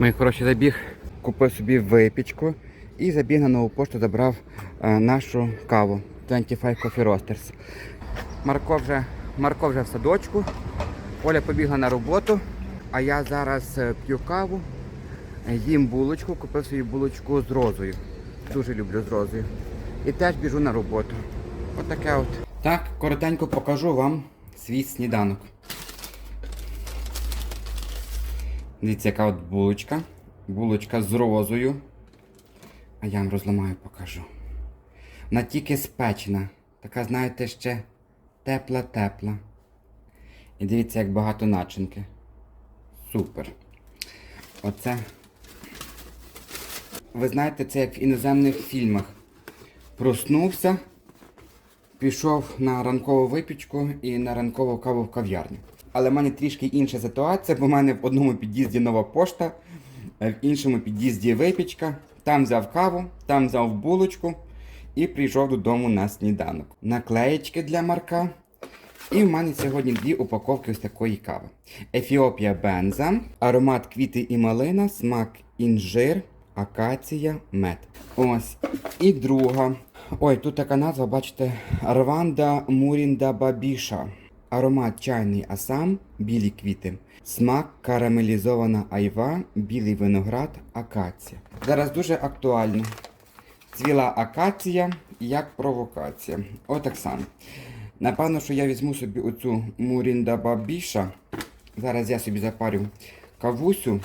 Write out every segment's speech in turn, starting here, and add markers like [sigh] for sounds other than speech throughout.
Мій хороший забіг, купив собі випічку і забіг на нову пошту, забрав е, нашу каву 25 Coffee Roasters. Марко вже, Марко вже в садочку, Оля побігла на роботу, а я зараз е, п'ю каву, їм булочку, купив собі булочку з розою. Дуже люблю з розою. І теж біжу на роботу. Отаке от. Так, коротенько покажу вам свій сніданок. Дивіться, яка от булочка. Булочка з розою. А я вам розламаю, покажу. Вона тільки спечена. Така, знаєте, ще тепла-тепла. І дивіться, як багато начинки. Супер. Оце. Ви знаєте, це як в іноземних фільмах. Проснувся, пішов на ранкову випічку і на ранкову каву в кав'ярню. Але в мене трішки інша ситуація, бо в мене в одному під'їзді нова пошта, е, в іншому під'їзді випічка. Там взяв каву, там взяв булочку і прийшов додому на сніданок. Наклеєчки для Марка. І в мене сьогодні дві упаковки ось такої кави. Ефіопія Бенза, аромат квіти і малина, смак інжир, акація, мед. Ось. І друга. Ой, тут така назва, бачите, Рванда Мурінда Бабіша. Аромат чайний асам, білі квіти. Смак карамелізована айва, білий виноград, акація. Зараз дуже актуально. Цвіла акація як провокація. Отак само. Напевно, що я візьму собі оцю Мурінда Бабіша. Зараз я собі запарю кавусю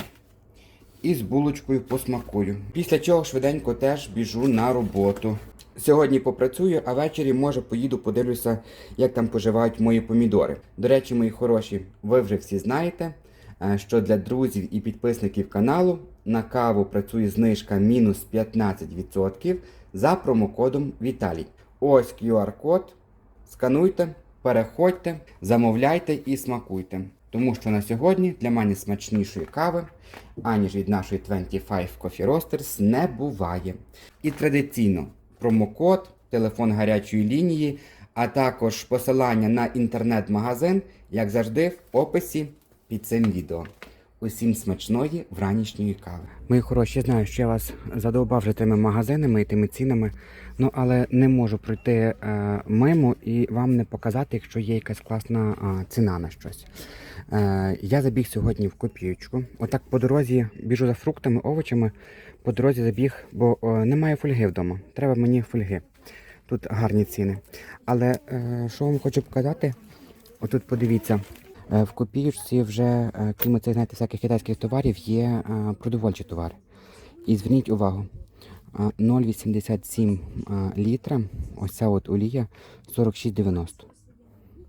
і з булочкою посмакую. Після чого швиденько теж біжу на роботу. Сьогодні попрацюю, а ввечері може поїду, подивлюся, як там поживають мої помідори. До речі, мої хороші, ви вже всі знаєте, е, що для друзів і підписників каналу на каву працює знижка мінус 15% за промокодом Віталій. Ось QR-код. Скануйте, переходьте, замовляйте і смакуйте. Тому що на сьогодні для мене смачнішої кави, аніж від нашої 25 Coffee Roasters, не буває. І традиційно промокод, телефон гарячої лінії, а також посилання на інтернет-магазин, як завжди, в описі під цим відео. Усім смачної вранішньої кави. Мої хороші, знаю, що я вас задовбав вже тими магазинами і тими цінами, ну але не можу пройти е, мимо і вам не показати, якщо є якась класна е, ціна на щось. Е, я забіг сьогодні в копійочку. Отак по дорозі біжу за фруктами, овочами. По дорозі забіг, бо е, немає фольги вдома. Треба мені фольги. Тут гарні ціни. Але е, що вам хочу показати? Отут подивіться. Е, В копійочці вже, е, крім цих, знаєте, всяких китайських товарів, є е, продовольчі товари. І зверніть увагу, е, 0,87 е, літра, ось ця от олія 46,90.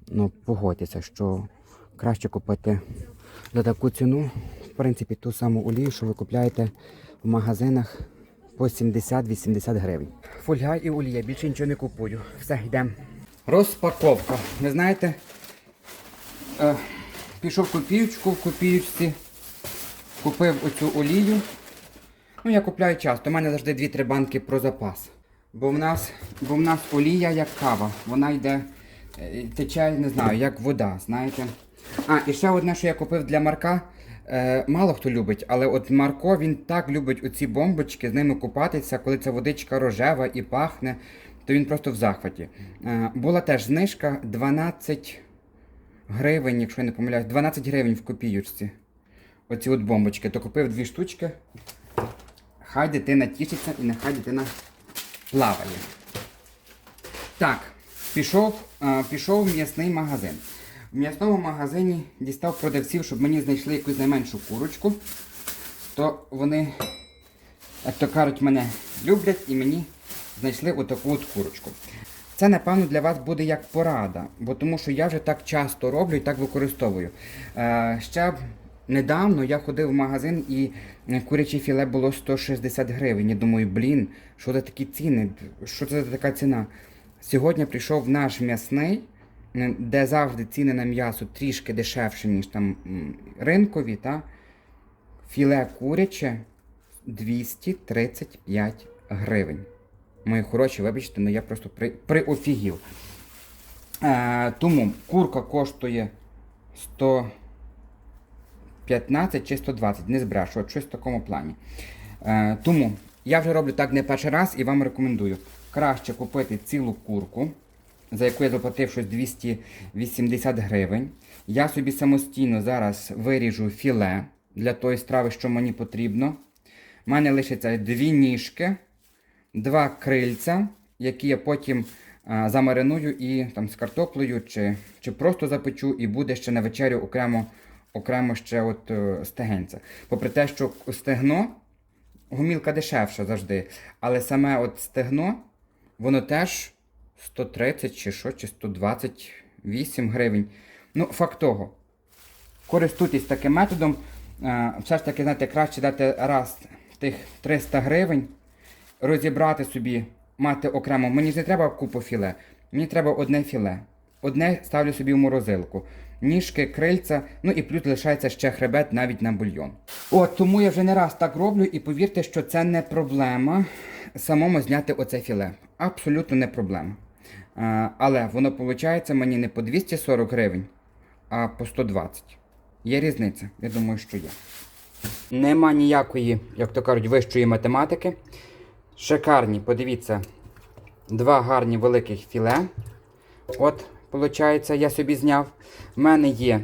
Ну, погодьтеся, що краще купити за таку ціну, в принципі, ту саму олію, що ви купляєте в магазинах по 70-80 гривень. Фольга і олія, більше нічого не купую. Все, йдемо. Розпаковка. Ви знаєте, пішов в копійочку, в копійочці купив оцю олію. Ну, я купляю часто. У мене завжди 2-3 банки про запас. Бо в нас, бо в нас олія як кава. Вона йде, е, тече, не знаю, як вода, знаєте. А, і ще одне, що я купив для Марка. Е, мало хто любить, але от Марко він так любить оці бомбочки, з ними купатися, коли ця водичка рожева і пахне, то він просто в захваті. Е, була теж знижка 12 гривень, якщо я не помиляюсь, 12 гривень в копійочці. Оці от бомбочки. То купив дві штучки. Хай дитина тішиться і нехай дитина плаває. Так, пішов, е, пішов в м'ясний магазин. В м'ясному магазині дістав продавців, щоб мені знайшли якусь найменшу курочку. То вони, як то кажуть, мене люблять і мені знайшли отаку от курочку. Це, напевно, для вас буде як порада, бо тому що я вже так часто роблю і так використовую. Е, ще недавно я ходив в магазин і е, куряче філе було 160 гривень. Я думаю, блін, що це такі ціни? Що це за така ціна? Сьогодні прийшов наш м'ясний, де завжди ціни на м'ясо трішки дешевші, ніж там ринкові. Та? Філе куряче 235 гривень. Мої хороші, вибачте, але я просто при, приофігів. Е, тому курка коштує 115 чи 120, не збрешу, щось в такому плані. Е, тому я вже роблю так не перший раз і вам рекомендую. Краще купити цілу курку, за яку я заплатив щось 280 гривень. Я собі самостійно зараз виріжу філе для тої страви, що мені потрібно. У мене лишиться дві ніжки, два крильця, які я потім а, замариную і там з картоплею чи, чи просто запечу, і буде ще на вечерю окремо, окремо ще от е, стегенця. Попри те, що стегно, гумілка дешевша завжди, але саме от стегно, воно теж 130 чи що, чи 128 гривень. Ну, факт того, користуйтесь таким методом. Е, Все ж таки, знаєте, краще дати раз тих 300 гривень, розібрати собі, мати окремо. Мені не треба купу філе, мені треба одне філе. Одне ставлю собі в морозилку. Ніжки, крильця, ну і плюс лишається ще хребет навіть на бульйон. От тому я вже не раз так роблю, і повірте, що це не проблема самому зняти оце філе. Абсолютно не проблема. А, але воно виходить мені не по 240 гривень, а по 120. Є різниця? Я думаю, що є. Нема ніякої, як то кажуть, вищої математики. Шикарні, подивіться, два гарні великих філе. От, виходить, я собі зняв. У мене є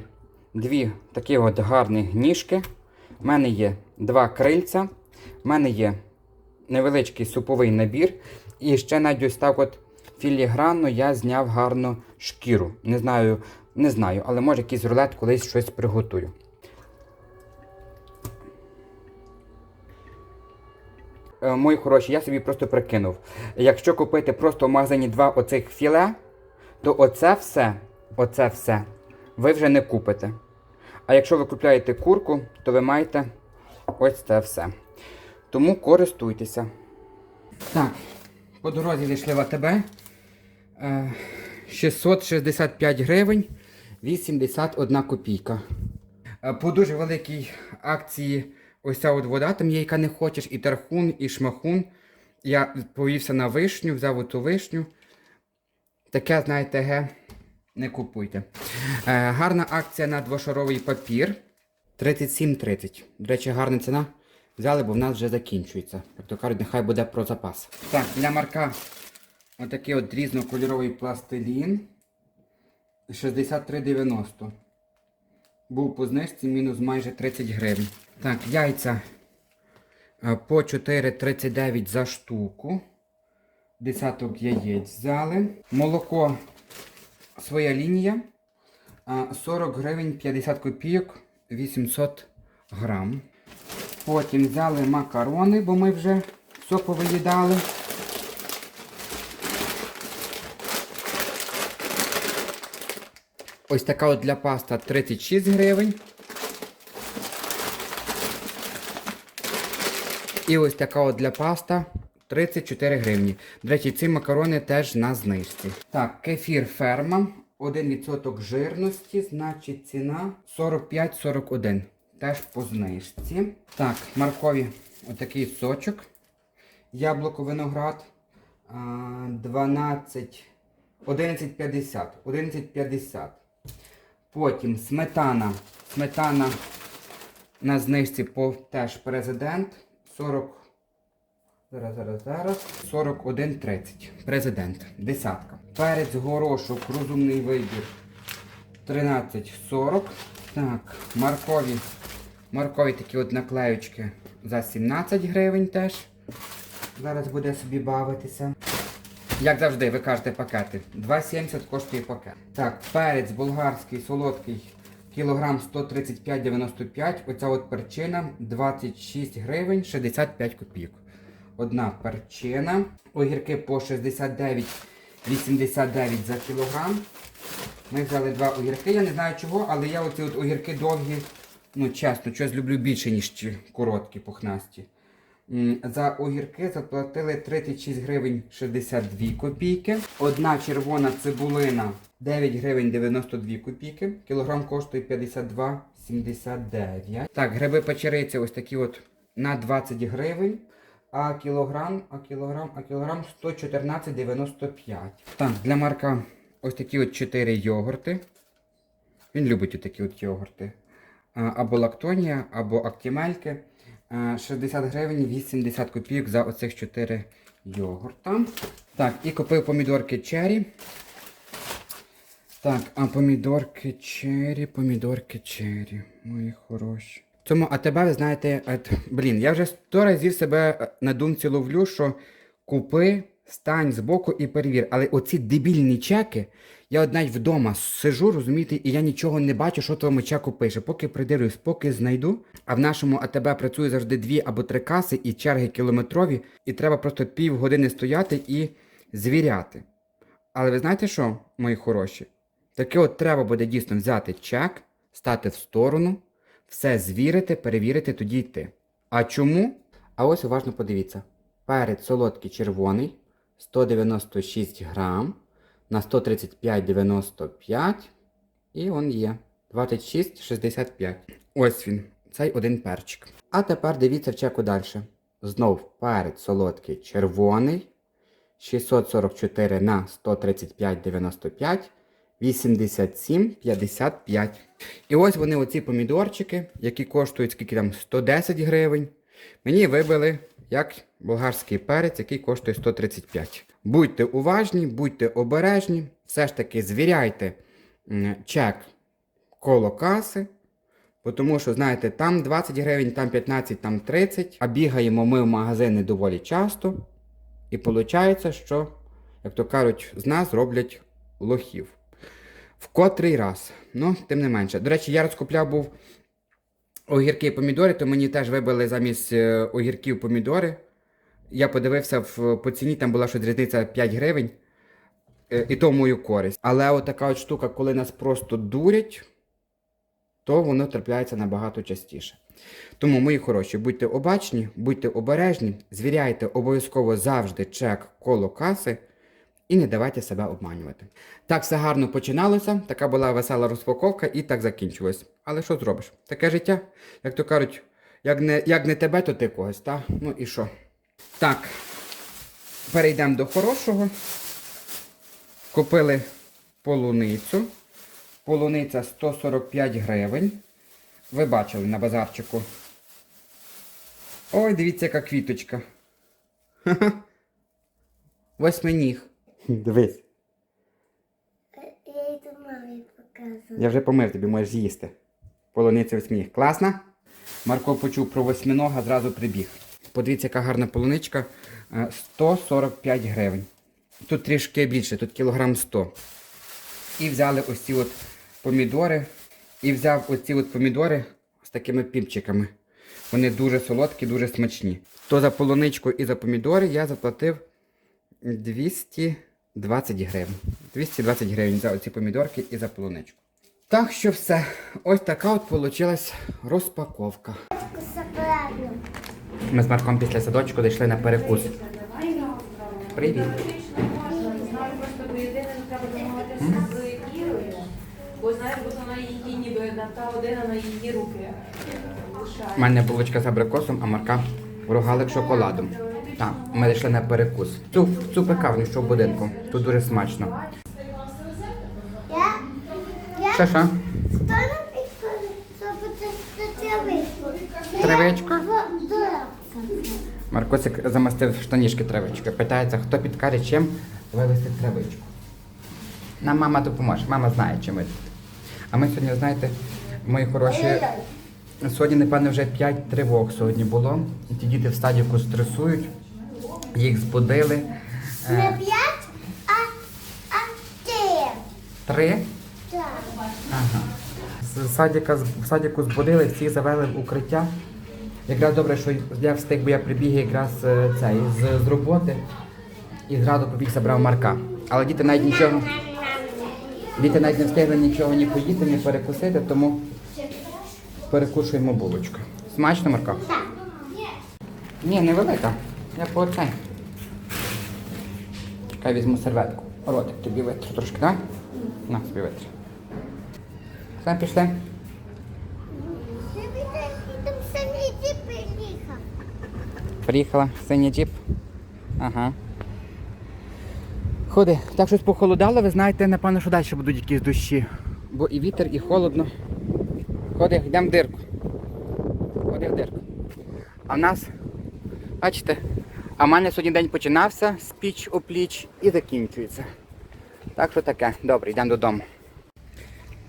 дві такі от гарні ніжки. У мене є два крильця. У мене є невеличкий суповий набір. І ще навіть ось так от філігранно я зняв гарно шкіру. Не знаю, не знаю, але може якийсь рулет колись щось приготую. Мої хороші, я собі просто прикинув. Якщо купити просто в магазині два оцих філе, то оце все, оце все ви вже не купите. А якщо ви купляєте курку, то ви маєте ось це все. Тому користуйтеся. Так, по дорозі зайшли в АТБ. Е, 665 гривень 81 копійка. Е, По дуже великій акції ось ця от вода, там є, яка не хочеш, і тархун, і шмахун. Я повівся на вишню, взяв оту вишню. Таке, знаєте, ге, не купуйте. Е, гарна акція на двошаровий папір. 37,30. До речі, гарна ціна. Взяли, бо в нас вже закінчується. Як то кажуть, нехай буде про запас. Так, для марка отакий от різнокольоровий пластилін. 63,90. Був по знижці мінус майже 30 гривень. Так, яйця е, по 4,39 за штуку. Десяток яєць взяли. Молоко своя лінія. 40 гривень 50 копійок 800 грам. Потім взяли макарони, бо ми вже все повиїдали. Ось така от для паста 36 гривень. І ось така от для паста 34 гривні. До речі, ці макарони теж на знижці. Так, кефір ферма. 1% жирності, значить ціна 45-41. Теж по знижці. Так, маркові отакий сочок. Яблуко виноград. 12. 11,50. 11,50. Потім сметана. Сметана на знижці теж президент. 40. Зараз, зараз, зараз. 41,30. Президент. Десятка. Перець горошок, розумний вибір. 13,40. Так, моркові. Моркові такі от наклеючки за 17 гривень теж. Зараз буде собі бавитися. Як завжди, ви кажете пакети. 2,70 коштує пакет. Так, перець болгарський, солодкий, кілограм 135,95. Оця от перчина 26 гривень 65 копійок. Одна перчина. Огірки по 69,89 за кілограм. Ми взяли два огірки. Я не знаю чого, але я оці от огірки довгі, ну чесно, щось люблю більше, ніж ті короткі, пухнасті. За огірки заплатили 36 гривень 62 копійки. Одна червона цибулина 9 гривень 92 копійки. Кілограм коштує 52,79. Так, гриби печериці ось такі от на 20 гривень. А кілограм, а кілограм, а кілограм 114,95. Так, для Марка ось такі от 4 йогурти. Він любить такі от йогурти. або лактонія, або актімельки. Е, 60 гривень 80 копійок за оцих 4 йогурта. Так, і купив помідорки черрі. Так, а помідорки черрі, помідорки черрі, мої хороші. Цьому АТБ, ви знаєте, ет, блін, я вже сто разів себе е, на думці ловлю, що купи, стань збоку і перевір. Але оці дебільні чеки, я от навіть вдома сижу, розумієте, і я нічого не бачу, що тому чеку пише. Поки придивлюсь, поки знайду. А в нашому АТБ працює завжди дві або три каси і черги кілометрові, і треба просто півгодини стояти і звіряти. Але ви знаєте що, мої хороші? Таке от треба буде дійсно взяти чек, стати в сторону, все звірити, перевірити, тоді йти. А чому? А ось уважно подивіться. Перець солодкий червоний 196 грам на 135,95 і он є 26,65. Ось він, цей один перчик. А тепер дивіться в чеку далі. Знов перець солодкий червоний 644 на 135,95 87,55. І ось вони, оці помідорчики, які коштують скільки там 110 гривень. Мені вибили як болгарський перець, який коштує 135. Будьте уважні, будьте обережні, все ж таки звіряйте чек коло каси. Тому що, знаєте, там 20 гривень, там 15, там 30, а бігаємо ми в магазини доволі часто. І виходить, що, як то кажуть, з нас роблять лохів. В котрий раз. Ну, тим не менше. До речі, я розкупляв був огірки і помідори, то мені теж вибили замість е, огірків помідори. Я подивився в, по ціні, там була щось різниця 5 гривень. Е, І то мою користь. Але от така от штука, коли нас просто дурять, то воно трапляється набагато частіше. Тому, мої хороші, будьте обачні, будьте обережні, звіряйте обов'язково завжди чек коло каси і не давайте себе обманювати. Так все гарно починалося, така була весела розпаковка і так закінчилось. Але що зробиш? Таке життя, як то кажуть, як не, як не тебе, то ти когось, так? Ну і що? Так, перейдемо до хорошого. Купили полуницю. Полуниця 145 гривень. Ви бачили на базарчику. Ой, дивіться, яка квіточка. [laughs] Ха-ха. Восьминіг. Дивись. Я йду мамі показую. Я вже помив тобі, можеш з'їсти. Полуниця восьминіг. Класно? Марко почув про восьминога, зразу прибіг. Подивіться, яка гарна полуничка. Е, 145 гривень. Тут трішки більше, тут кілограм 100. І взяли ось ці от помідори. І взяв оці от помідори з такими пімчиками. Вони дуже солодкі, дуже смачні. То за полуничку і за помідори я заплатив 220 гривень. 220 гривень за оці помідорки і за полуничку. Так що все. Ось така от вийшла розпаковка. Ми з Марком після садочку дійшли на перекус. Привіт. Е, У мене булочка з абрикосом, а Марка рогалик шоколадом. Так, ми дійшли на перекус. Цю, цю пекарню, що в будинку. Тут дуже смачно. Що що? хто нам підходить, щоб це це травичку? Травичку? Дура. Маркосик замастив штанішки травичкою. Питається, хто підкаже, чим вивезти травичку. Нам мама допоможе, мама знає, чим вивезти. А ми сьогодні, знаєте, мої хороші, сьогодні, напевно, вже 5 тривог сьогодні було. І ті діти в стадіку стресують, їх збудили. Не Е, п'ять, а, а ти. Три. Так. Ага. З садика, з садику збудили, всіх завели в укриття. Якраз добре, що я встиг, бо я прибіг якраз е, цей, з, з роботи і зразу побіг забрав Марка. Але діти навіть нічого, діти навіть не встигли нічого ні поїсти, ні перекусити, тому перекушуємо булочку. Смачно, Марко? Так. Ні, невелика. Я по оцей. Чекай, візьму серветку. Ротик тобі витру трошки, так? На, собі витру. Все, пішли. Самі ті приїхав. Приїхала синій джіп. Ага. Ходи, так щось похолодало, ви знаєте, напевно, що далі будуть якісь дощі. Бо і вітер, і холодно. Ходи, йдемо в дирку. Ходи в дирку. А в нас, бачите, а в мене сьогодні день починався з піч у пліч і закінчується. Так що таке. Добре, йдемо додому.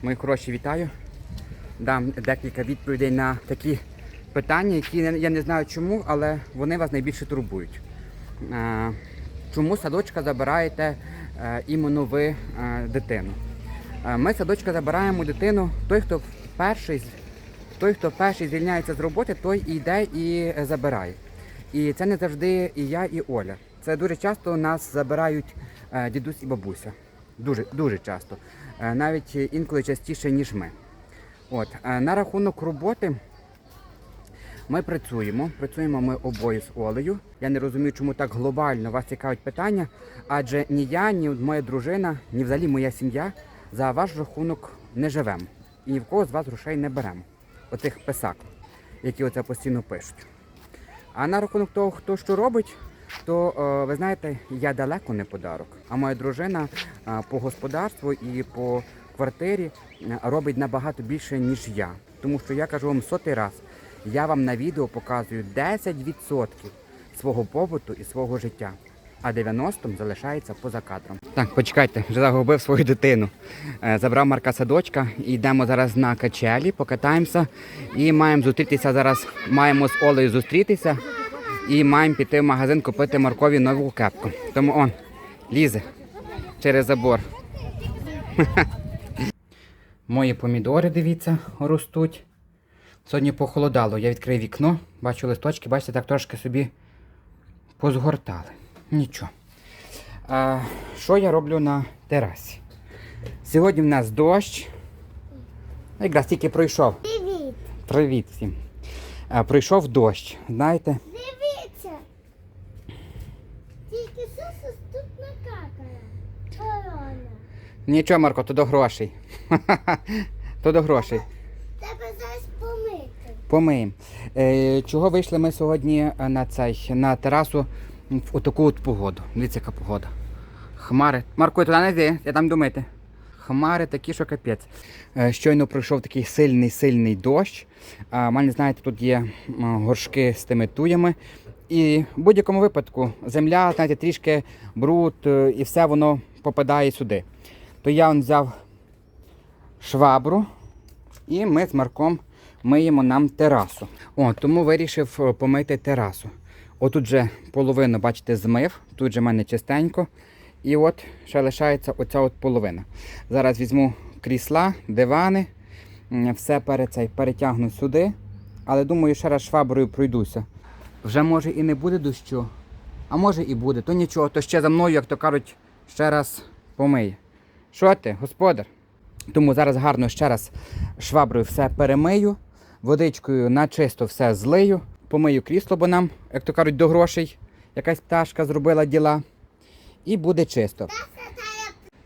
Мої хороші, вітаю. Дам декілька відповідей на такі питання, які я- не знаю чому, але вони вас найбільше турбують. Е, Чому садочка забираєте е, іменно ви е, дитину? Ми садочка забираємо дитину, той, хто перший, той, хто перший звільняється з роботи, той і йде і забирає. І це не завжди і я, і Оля. Це дуже часто нас забирають дідусь і бабуся. Дуже, дуже часто. Навіть інколи частіше, ніж ми. От, на рахунок роботи ми працюємо. Працюємо ми обоє з Олею. Я не розумію, чому так глобально вас цікавить питання, адже ні я, ні моя дружина, ні взагалі моя сім'я за ваш рахунок не живемо. І ні в кого з вас грошей не беремо. Оцих писак, які оце постійно пишуть. А на рахунок того, хто що робить, то е, ви знаєте, я далеко не подарок. А моя дружина е, по господарству і по квартирі е, робить набагато більше, ніж я. Тому що я кажу вам сотий раз, я вам на відео показую 10% свого побуту і свого життя. А 90 залишається поза кадром. Так, почекайте, вже загубив свою дитину. Е, Забрав Марка садочка йдемо зараз на качелі, покатаємося. І маємо зустрітися зараз. Маємо з Олею зустрітися і маємо піти в магазин купити Маркові нову кепку. Тому он лізе через забор. [laughs] Мої помідори, дивіться, ростуть. Сьогодні похолодало. Я відкрив вікно, бачу листочки, бачите, так трошки собі позгортали. Нічого. А, що я роблю на терасі? Сьогодні в нас дощ. Якраз тільки пройшов. Привіт. Привіт всім. А, пройшов дощ. Знаєте, Дивіться. Тільки Сусус тут накакає. Корона. нічого, Марко, то до грошей. [laughs] то до грошей. Помиємо. Е, чого вийшли ми сьогодні е, на цей на терасу в таку от погоду? Дивіться, яка погода. Хмари. Марко, туди не йди, я там думайте. Хмари такі, що капець. Е, щойно пройшов такий сильний сильний дощ. А, мене, знаєте, тут є горшки з тими туями. І в будь-якому випадку земля, знаєте, трішки бруд і все воно попадає сюди. То я взяв швабру, і ми з Марком миємо нам терасу. О, тому вирішив е, помити терасу. Отут же половину, бачите, змив, тут же в мене чистенько. І от ще лишається оця от половина. Зараз візьму крісла, дивани, все пере цей, перетягну сюди. Але думаю, ще раз шваброю пройдуся. Вже може і не буде дощу, а може і буде. То нічого, то ще за мною, як то кажуть, ще раз помиє. Що ти, господар? Тому зараз гарно ще раз шваброю все перемию, водичкою на чисто все злию, помию крісло, бо нам, як то кажуть, до грошей якась пташка зробила діла. І буде чисто.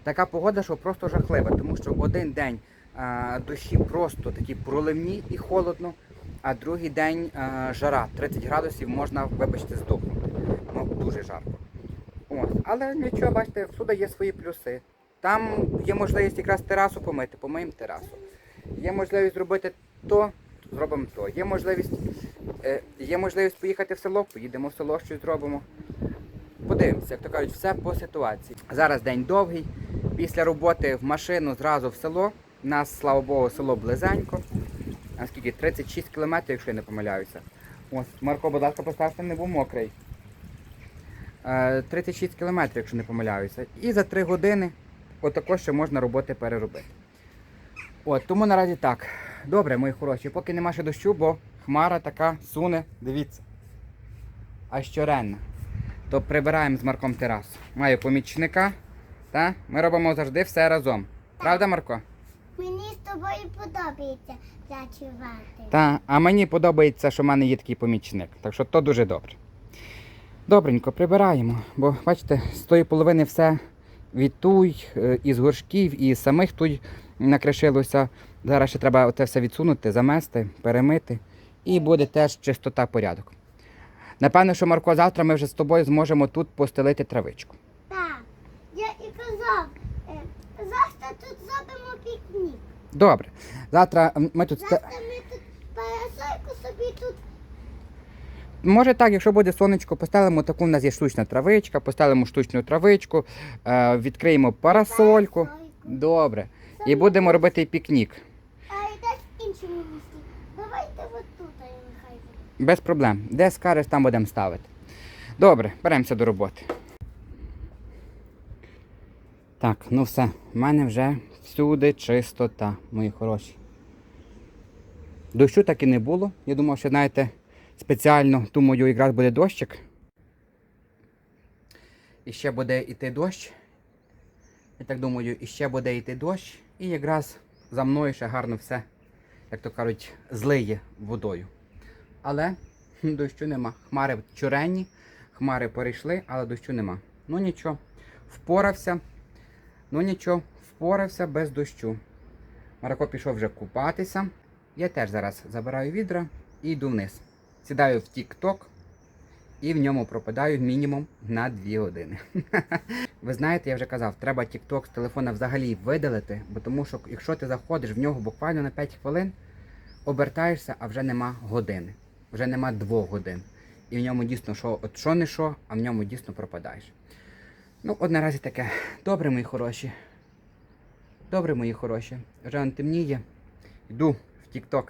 Така погода, що просто жахлива, тому що один день а, дощі просто такі проливні і холодно, а другий день а, жара 30 градусів можна, вибачте, здохнути. Ну, дуже жарко. От. Але нічого, бачите, всюди є свої плюси. Там є можливість якраз терасу помити, помиємо терасу. Є можливість зробити то, зробимо то. Є можливість, е, є можливість поїхати в село, поїдемо в село, щось зробимо. Подивимося, як то кажуть, все по ситуації. Зараз день довгий. Після роботи в машину зразу в село. У нас, слава Богу, село близенько. А скільки? 36 кілометрів, якщо я не помиляюся. Ось, Марко, будь ласка, поставте, не був мокрий. Е, 36 кілометрів, якщо не помиляюся. І за 3 години отако ще можна роботи переробити. От, тому наразі так. Добре, мої хороші, поки нема ще дощу, бо хмара така суне, дивіться. А щоренна. То прибираємо з Марком терасу. Маю помічника, та ми робимо завжди все разом. Правда, Марко? Мені з тобою подобається зачувати. Та, а мені подобається, що в мене є такий помічник. Так що то дуже добре. Добренько, прибираємо, бо бачите, з тої половини все від туй, е, із горшків, і самих туй накришилося. Зараз ще треба це все відсунути, замести, перемити. І буде теж чистота порядок. Напевно, що Марко, завтра ми вже з тобою зможемо тут постелити травичку. Так. Я і казав, е, завтра тут зробимо пікнік. Добре. Завтра ми тут. Завтра ми тут парасольку собі тут. Може так, якщо буде сонечко, поставимо таку, у нас є штучна травичка, поставимо штучну травичку, е, відкриємо парасольку. Парасольку. Добре. І будемо робити пікнік. А і десь в іншому місці. Давайте от тут, а нехай буде. Без проблем. Де скажеш, там будемо ставити. Добре, беремося до роботи. Так, ну все. У мене вже всюди чистота, мої хороші. Дощу так і не було. Я думав, що, знаєте, спеціально думаю, якраз буде дощик. І ще буде йти дощ. Я так думаю, і ще буде йти дощ. І якраз за мною ще гарно все, як то кажуть, злиє водою. Але [laughs] дощу нема. Хмари чоренні, хмари перейшли, але дощу нема. Ну нічого, впорався. Ну нічого, впорався без дощу. Марко пішов вже купатися. Я теж зараз забираю відра і йду вниз. Сідаю в TikTok і в ньому пропадаю мінімум на 2 години. [laughs] Ви знаєте, я вже казав, треба TikTok з телефона взагалі видалити, бо тому що якщо ти заходиш в нього буквально на 5 хвилин, обертаєшся, а вже нема години, вже нема двох годин. І в ньому дійсно що, от що не що, а в ньому дійсно пропадаєш. Ну, одне разі таке. Добре, мої хороші. Добре, мої хороші. Вже темніє. Йду в TikTok.